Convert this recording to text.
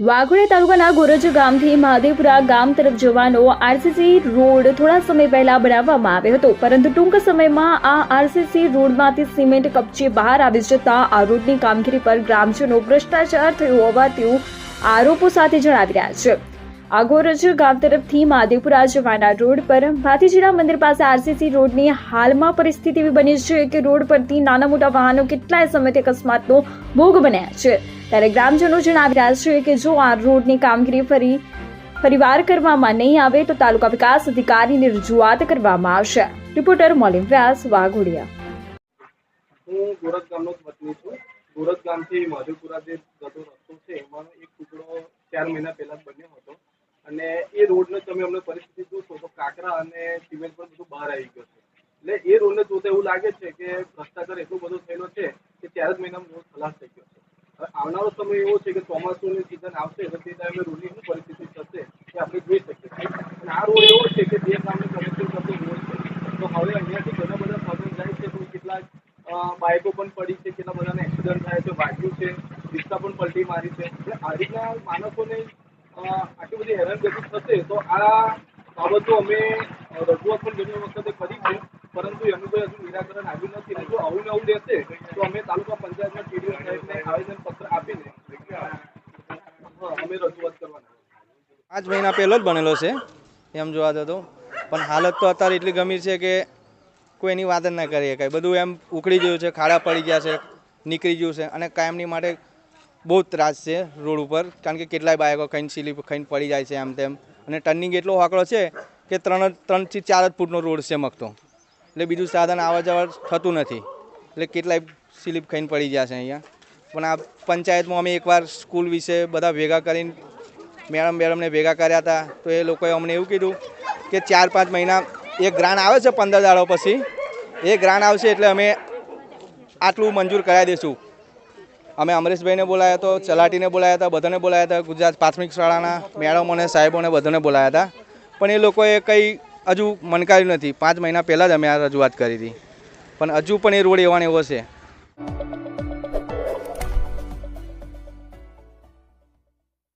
વાઘોડિયા તાલુકાના ગોરજ ગામથી મહાદેવપુરા ગામ તરફ જવાનો આરસીસી રોડ થોડા સમય પહેલા બનાવવામાં આવ્યો હતો. પરંતુ ટૂંક સમયમાં આ આરસીસી રોડમાંથી સિમેન્ટ કપચી બહાર આવી જતા આ રોડની કામગીરી પર ગ્રામજનો ભ્રષ્ટાચાર થયો હોવા તેવું આરોપો સાથે જણાવી રહ્યા છે. આ ગોરજ ગામ તરફથી માધેપુરા જવાના રોડ પર ભાતીજીના મંદિર પાસે આરસીસી રોડની હાલમાં પરિસ્થિતિ એવી બની છે કે રોડ પરથી નાના મોટા વાહનો કેટલાય સમયથી અકસ્માતનો ભોગ બન્યા છે. ત્યારે ગ્રામજનો જણાવી રહ્યા છે કે જો આ રોડની કામગીરી ફરી, ફરીવાર કરવામાં નહીં આવે તો તાલુકા વિકાસ અધિકારીની રજૂઆત કરવામાં આવશે. રિપોર્ટર મોલિમ વ્યાસ, વાઘોડિયા. હું ગોરખ ગામનો વતની છું. ગોરખ ગામથી મધુપુરા જે જતો રસ્તો છે, એમાં એક ટુકડો ચાર મહિના પહેલા અને એ રોડને તમે અમને પરિસ્થિતિ જોશો તો કાંકરા અને સિમેન્ટ પણ બધું બહાર આવી ગયું છે. એટલે એ રોડને જોતા એવું લાગે છે કે ભ્રષ્ટાચાર એટલો બધો થયેલો છે કે ચાર જ મહિનામાં રોડ ખલાસ થઈ ગયો છે. હવે આવનારો સમય એવો છે કે ચોમાસુની સિઝન આવશે તો તે ટાઈમે રોડની શું પરિસ્થિતિ થશે એ આપણે જોઈ શકીએ અને આ રોડ એવો છે કે બે ગામને કનેક્શન કરતો રોડ છે. તો હવે અહીંયાથી ઘણા બધા સાધન જાય છે તો કેટલાક બાઇકો પણ પડી છે, કેટલા બધાને એક્સિડન્ટ થાય છે, વાગ્યું છે, રિક્ષા પણ પલટી મારી છે. એટલે આ રીતના માણસોને આટલી બધી હેરાનગતિ થશે તો આ બાબતો અમે રજૂઆત પણ ઘણી વખતે કરી છે. પરંતુ એનું કોઈ હજુ નિરાકરણ આવ્યું નથી. જો આવું ને આવું રહેશે, તો અમે તાલુકા પંચાયતના ટીડીઓ સાહેબને આવેદનપત્ર આપીને અમે રજૂઆત કરવાના પાંચ મહિના પહેલો જ બનેલો છે, એમ જોવા જતો પણ હાલત તો અત્યારે એટલી ગંભીર છે કે કોઈ એની વાત જ ના કરી શકાય. બધું એમ ઉકળી ગયું છે, ખાડા પડી ગયા છે, નીકળી ગયું છે. અને કાયમની માટે બહુ ત્રાસ છે રોડ ઉપર. કારણ કે કેટલાય બાઇકો ખાઈને સ્લીપ ખાઈને પડી જાય છે આમ તેમ. અને ટર્નિંગ એટલો આંકડો છે કે ત્રણ ત્રણથી ચાર જ ફૂટનો રોડ છે મગતો. એટલે બીજું સાધન આવવા જવા થતું નથી. એટલે કેટલાય સ્લીપ ખાઈને પડી ગયા છે અહીંયા. પણ આ પંચાયતમાં અમે એકવાર સ્કૂલ વિશે બધા ભેગા કરીને મેડમ મેડમને ભેગા કર્યા હતા. તો એ લોકોએ અમને એવું કીધું કે ચાર પાંચ મહિના એક ગ્રાન્ટ આવે છે પંદર દાડો પછી. એ ગ્રાન્ટ આવશે એટલે અમે આટલું મંજૂર કરાવી દઈશું. અમે અમરેશભાઈને બોલાયા તો, ચલાટીને બોલાયા હતા, બધાને બોલાયા હતા, ગુજરાત પ્રાથમિક શાળાના મેડમોને સાહેબોને બધાને બોલાયા હતા. પણ એ લોકોએ કંઈ હજુ મનકાર્યું નથી. પાંચ મહિના પહેલાં જ અમે આ રજૂઆત કરી હતી. પણ હજુ પણ એ રોડ એવાને એવો છે.